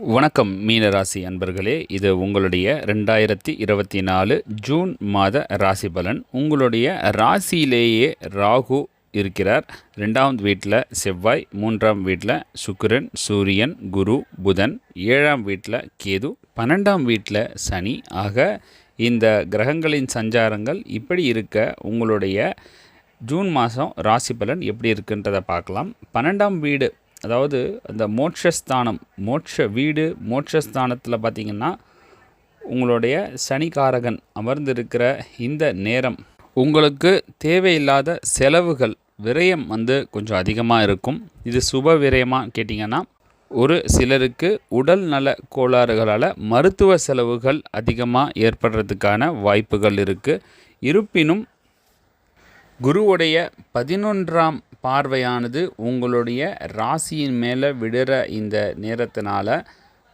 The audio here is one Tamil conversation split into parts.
வணக்கம் மீனராசி அன்பர்களே. இது உங்களுடைய ரெண்டாயிரத்தி இருபத்தி நாலு ஜூன் மாத ராசி பலன். உங்களுடைய ராசியிலேயே ராகு இருக்கிறார். ரெண்டாவது வீட்டில் செவ்வாய் மூன்றாம் வீட்டில் சுக்கிரன் சூரியன் குரு புதன் ஏழாம் வீட்டில் கேது பன்னெண்டாம் வீட்டில் சனி. ஆக இந்த கிரகங்களின் சஞ்சாரங்கள் இப்படி இருக்க உங்களுடைய ஜூன் மாதம் ராசி பலன் எப்படி இருக்குன்றதை பார்க்கலாம். பன்னெண்டாம் வீடு அதாவது அந்த மோட்சஸ்தானம் மோட்ச வீடு மோட்சஸ்தானத்தில் பார்த்திங்கன்னா உங்களுடைய சனிகாரகன் அமர்ந்திருக்கிற இந்த நேரம். உங்களுக்கு தேவையில்லாத செலவுகள் விரயம் வந்து கொஞ்சம் அதிகமாக இருக்கும். இது சுப விரயமாக கேட்டிங்கன்னா ஒரு சிலருக்கு உடல் நல கோளாறுகளால் மருத்துவ செலவுகள் அதிகமாக ஏற்படுறதுக்கான வாய்ப்புகள் இருக்குது இருப்பினும் குருவுடைய பதினொன்றாம் பார்வையானது உங்களுடைய ராசியின் மேலே விடுற இந்த நேரத்தினால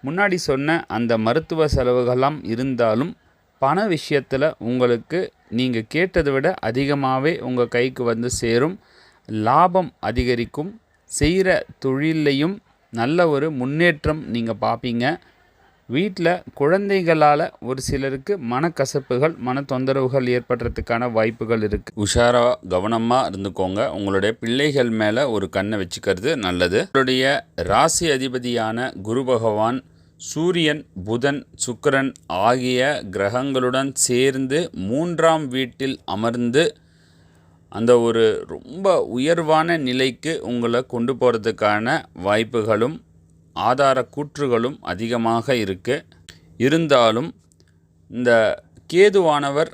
முன்னாடி சொன்ன அந்த மருத்துவ செலவுகள்லாம் இருந்தாலும் பண விஷயத்தில் உங்களுக்கு நீங்கள் கேட்டதை விட அதிகமாகவே உங்கள் கைக்கு வந்து சேரும். லாபம் அதிகரிக்கும். செய்கிற தொழிலையும் நல்ல ஒரு முன்னேற்றம் நீங்கள் பார்ப்பீங்க வீட்டில் குழந்தைகளால் ஒரு சிலருக்கு மனக்கசப்புகள் மன தொந்தரவுகள் ஏற்படுறதுக்கான வாய்ப்புகள் இருக்குது உஷாராக கவனமாக இருந்துக்கோங்க. உங்களுடைய பிள்ளைகள் மேலே ஒரு கண்ணை வச்சுக்கிறது நல்லது. உங்களுடைய ராசி அதிபதியான குரு பகவான் சூரியன் புதன் சுக்கிரன் ஆகிய கிரகங்களுடன் சேர்ந்து மூன்றாம் வீட்டில் அமர்ந்து அந்த ஒரு ரொம்ப உயர்வான நிலைக்கு உங்களை கொண்டு போகிறதுக்கான வாய்ப்புகளும் ஆதார கூற்றுகளும் அதிகமாக இருக்கு. இருந்தாலும் இந்த கேதுவானவர்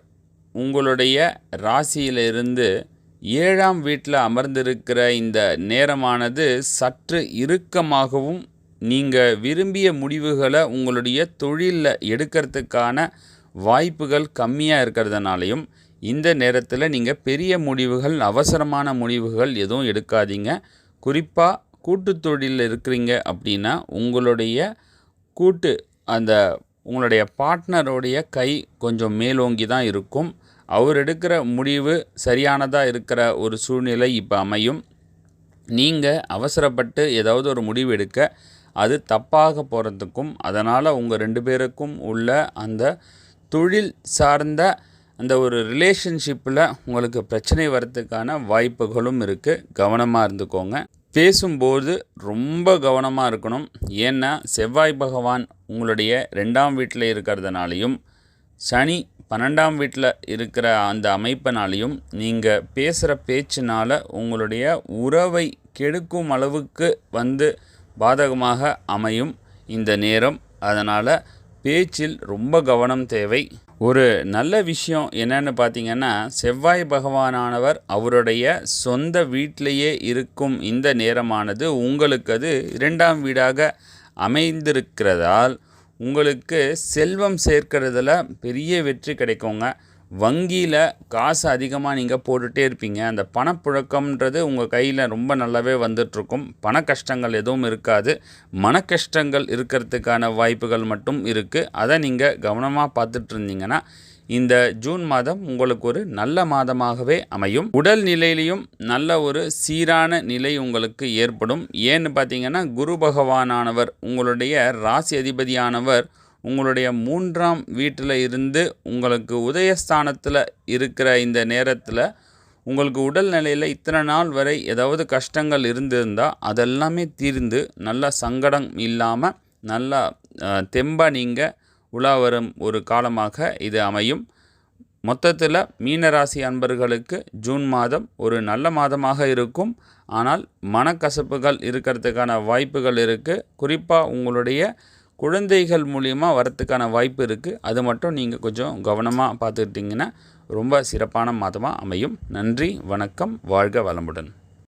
உங்களுடைய ராசியிலிருந்து ஏழாம் வீட்டில் அமர்ந்திருக்கிற இந்த நேரமானது சற்று இறுக்கமாகவும் நீங்கள் விரும்பிய முடிவுகளை உங்களுடைய தொழிலில் எடுக்கிறதுக்கான வாய்ப்புகள் கம்மியாக இருக்கிறதுனாலையும் இந்த நேரத்தில் நீங்கள் பெரிய முடிவுகள் அவசரமான முடிவுகள் எதுவும் எடுக்காதீங்க. குறிப்பாக கூட்டு தொழிலில் இருக்கிறீங்க அப்படின்னா உங்களுடைய கூட்டு அந்த உங்களுடைய பார்ட்னருடைய கை கொஞ்சம் மேலோங்கி தான் இருக்கும். அவர் எடுக்கிற முடிவு சரியானதாக இருக்கிற ஒரு சூழ்நிலை இப்போ அமையும். நீங்கள் அவசரப்பட்டு ஏதாவது ஒரு முடிவு எடுக்க அது தப்பாக போகிறதுக்கும் அதனால் உங்கள் ரெண்டு பேருக்கும் உள்ள அந்த தொழில் சார்ந்த அந்த ஒரு ரிலேஷன்ஷிப்பில் உங்களுக்கு பிரச்சனை வர்றதுக்கான வாய்ப்புகளும் இருக்குது கவனமாக இருந்துக்கோங்க. பேசும்போது ரொம்ப கவனமாக இருக்கணும். ஏன்னா செவ்வாய் பகவான் உங்களுடைய ரெண்டாம் வீட்டில் இருக்கிறதுனாலையும் சனி பன்னெண்டாம் வீட்டில் இருக்கிற அந்த அமைப்பினாலையும் நீங்கள் பேசுகிற பேச்சினால் உங்களுடைய உறவை கெடுக்கும் அளவுக்கு வந்து பாதகமாக அமையும் இந்த நேரம். அதனால் பேச்சில் ரொம்ப கவனம் தேவை. ஒரு நல்ல விஷயம் என்னன்னு பார்த்தீங்கன்னா செவ்வாய் பகவானானவர் அவருடைய சொந்த வீட்டிலேயே இருக்கும் இந்த நேரமானது உங்களுக்கு அது இரண்டாம் வீடாக அமைந்திருக்கிறதால் உங்களுக்கு செல்வம் சேர்க்கிறதுல பெரிய வெற்றி கிடைக்குங்க. வங்கியில் காசு அதிகமாக நீங்கள் போட்டுகிட்டே இருப்பீங்க. அந்த பணப்புழக்கம்ன்றது உங்கள் கையில் ரொம்ப நல்லாவே வந்துட்டுருக்கும். பண கஷ்டங்கள் எதுவும் இருக்காது. மன கஷ்டங்கள் இருக்கிறதுக்கான வாய்ப்புகள் மட்டும் இருக்குது அதை நீங்கள் கவனமாக பார்த்துட்டு இருந்தீங்கன்னா இந்த ஜூன் மாதம் உங்களுக்கு ஒரு நல்ல மாதமாகவே அமையும். உடல் நிலையிலையும் நல்ல ஒரு சீரான நிலை உங்களுக்கு ஏற்படும். ஏன்னு பார்த்தீங்கன்னா குரு பகவானானவர் உங்களுடைய ராசி அதிபதியானவர் உங்களுடைய மூன்றாம் வீட்டில் இருந்து உங்களுக்கு உதயஸ்தானத்தில் இருக்கிற இந்த நேரத்தில் உங்களுக்கு உடல் நிலையில் இத்தனை நாள் வரை ஏதாவது கஷ்டங்கள் இருந்திருந்தால் அதெல்லாமே தீர்ந்து நல்ல சங்கடம் இல்லாமல் நல்லா தெம்பாக நீங்கள் உலா வரும் ஒரு காலமாக இது அமையும். மொத்தத்தில் மீனராசி அன்பர்களுக்கு ஜூன் மாதம் ஒரு நல்ல மாதமாக இருக்கும். ஆனால் மனக்கசப்புகள் இருக்கிறதுக்கான வாய்ப்புகள் இருக்குது குறிப்பாக உங்களுடைய குழந்தைகள் மூலிமா வரத்துக்கான வாய்ப்பு இருக்குது அது மட்டும் நீங்கள் கொஞ்சம் கவனமாக பார்த்துக்கிட்டிங்கன்னா ரொம்ப சிறப்பான மாதமாக அமையும். நன்றி வணக்கம் வாழ்க வளமுடன்.